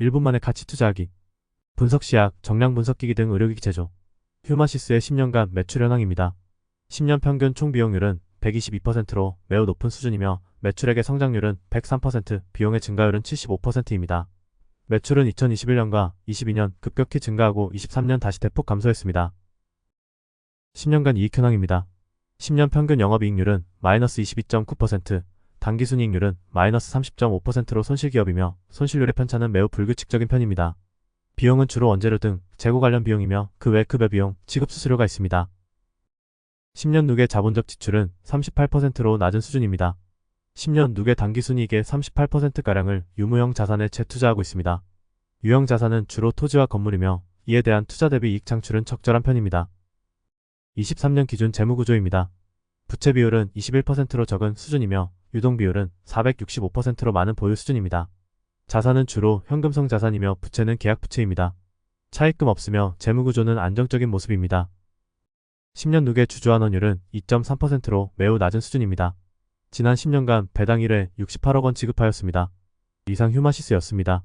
1분 만에 가치 투자하기. 분석시약, 정량 분석기기 등 의료기기 제조. 휴마시스의 10년간 매출 현황입니다. 10년 평균 총 비용률은 122%로 매우 높은 수준이며 매출액의 성장률은 103%, 비용의 증가율은 75%입니다. 매출은 2021년과 22년 급격히 증가하고 23년 다시 대폭 감소했습니다. 10년간 이익 현황입니다. 10년 평균 영업이익률은 마이너스 22.9%, 당기순이익률은 마이너스 30.5%로 손실기업이며 손실률의 편차는 매우 불규칙적인 편입니다. 비용은 주로 원재료 등 재고 관련 비용이며 그 외 급여 비용, 지급 수수료가 있습니다. 10년 누계 자본적 지출은 38%로 낮은 수준입니다. 10년 누계 당기순이익의 38%가량을 유무형 자산에 재투자하고 있습니다. 유형 자산은 주로 토지와 건물이며 이에 대한 투자 대비 이익 창출은 적절한 편입니다. 23년 기준 재무구조입니다. 부채 비율은 21%로 적은 수준이며 유동 비율은 465%로 많은 보유 수준입니다. 자산은 주로 현금성 자산이며 부채는 계약 부채입니다. 차입금 없으며 재무구조는 안정적인 모습입니다. 10년 누계 주주환원율은 2.3%로 매우 낮은 수준입니다. 지난 10년간 배당 1회 68억 원 지급하였습니다. 이상 휴마시스였습니다.